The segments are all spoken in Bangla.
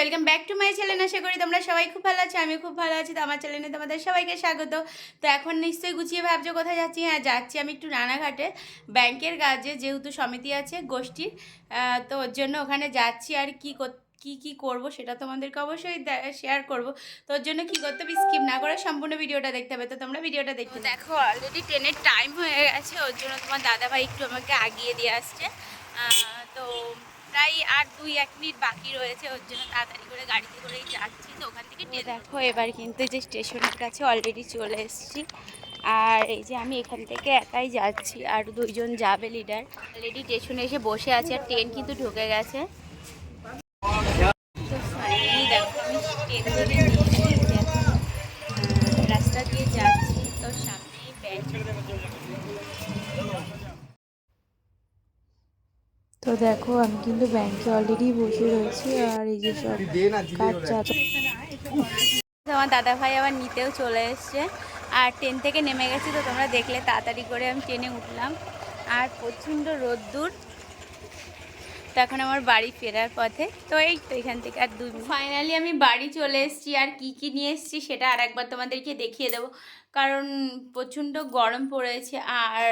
Welcome back to my channel আশা করি তোমরা সবাই খুব ভালো আছো আমি খুব ভালো আছি। তো আমার চ্যানেলে তোমাদের সবাইকে স্বাগত। তো এখন নিশ্চয়ই গুছিয়ে ভাবছ কোথায় যাচ্ছি? হ্যাঁ যাচ্ছি আমি একটু রানাঘাটে। ব্যাংকের কাজে যেহেতু সমিতি আছে, গোষ্ঠীর তো ওর জন্য ওখানে যাচ্ছি। আর কি কর- কি কি করব সেটা তোমাদেরকে অবশ্যই শেয়ার করব। তো ওর জন্য কি করতে হবে স্কিপ না করে সম্পূর্ণ ভিডিওটা দেখতে হবে। তো তোমরা ভিডিওটা দেখতে দেখো অলরেডি ট্রেনের টাইম হয়ে গেছে। ওর জন্য তোমার দাদাভাই একটু আমাকে আগিয়ে দিয়ে আসছে। তো প্রায় আর দুই এক মিনিট বাকি রয়েছে ওর জন্য তাড়াতাড়ি করে গাড়িতে করেই যাচ্ছি। তো ওখান থেকে দেখো এবার কিন্তু যে স্টেশনের কাছে অলরেডি চলে এসেছি। আর এই যে আমি এখান থেকে একাই যাচ্ছি আর দুইজন যাবে লিডার অলরেডি স্টেশনে এসে বসে আছে আর ট্রেন কিন্তু ঢুকে গেছে। তো ফাইনালি দেখো আমি ট্রেন থেকে নিয়ে দেখো আহ, রাস্তা দিয়ে যাচ্ছি তো সামনেই ব্যাংক তো দেখো, আমি কিন্তু ব্যাংকে অলরেডি বসে রয়েছি আর এই যে সব আমার দাদা ভাই আবার নিতেও চলে এসছে আর ট্রেন থেকে নেমে গেছি, তো তোমরা দেখলে তাড়াতাড়ি করে আমি ট্রেনে উঠলাম। আর প্রচণ্ড রোদ্দুর। তো এখন আমার বাড়ি ফেরার পথে। তো এই তো এখান থেকে আর দুই ফাইনালি আমি বাড়ি চলে এসেছি আর কি কি নিয়ে এসেছি সেটা আর একবার তোমাদেরকে দেখিয়ে দেবো। কারণ প্রচণ্ড গরম পড়েছে আর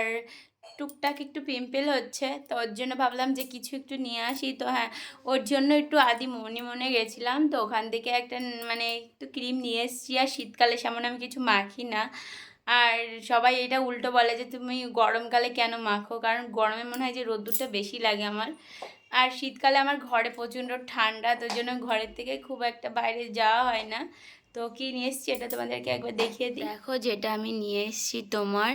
টুকটাক একটু পিম্পল হচ্ছে, তো ওর জন্য ভাবলাম যে কিছু একটু নিয়ে আসি। তো হ্যাঁ ওর জন্য একটু আদি মনে মনে গেছিলাম, তো ওখান থেকে একটা মানে একটু ক্রিম নিয়ে এসেছি। আর শীতকালে সেমন আমি কিছু মাখি না। আর সবাই এটা উল্টো বলে যে, তুমি গরমকালে কেন মাখো? কারণ গরমে মনে হয় যে রোদ্দুরটা বেশি লাগে আমার। আর শীতকালে আমার ঘরে প্রচণ্ড ঠান্ডা তোর জন্য ঘরের থেকে খুব একটা বাইরে যাওয়া হয় না। তো কি নিয়ে এসেছি, এটা তোমাদেরকে একবার দেখিয়ে দিই। দেখো, যেটা আমি নিয়ে এসেছি তোমার,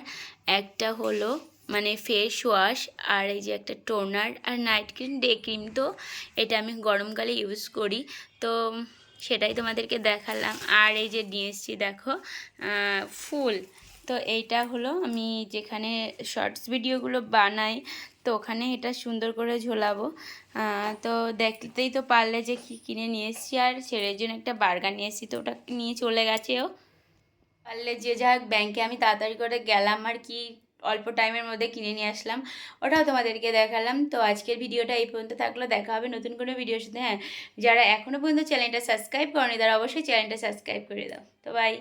একটা হলো মানে ফেস ওয়াশ আর এই যে একটা টোনার আর নাইট ক্রিম ডে ক্রিম তো এটা আমি গরমকালে ইউজ করি। তো সেটাই তোমাদেরকে দেখালাম। আর এই যে নিয়ে দেখো ফুল। তো এইটা হলো আমি যেখানে শর্টস ভিডিওগুলো বানাই, তো ওখানে এটা সুন্দর করে ঝোলাবো। তো দেখতেই তো পারলে যে কী কিনে নিয়ে এসেছি। আর ছেলের জন্য একটা বার্গার নিয়ে এসেছি, তো ওটা নিয়ে চলে গেছে ও। পারলে যে যা হোক ব্যাংকে আমি তাড়াতাড়ি করে গেলাম আর কি অল্প টাইমের মধ্যে কিনে নিয়ে আসলাম। ওটাও তোমাদেরকে দেখালাম। তো আজকের ভিডিওটা এই পর্যন্ত থাকল। দেখা হবে নতুন কোনো ভিডিওর সাথে। হ্যাঁ যারা এখনও পর্যন্ত চ্যানেলটা সাবস্ক্রাইব করেনি, তারা অবশ্যই চ্যানেলটা সাবস্ক্রাইব করে দাও। তো বাই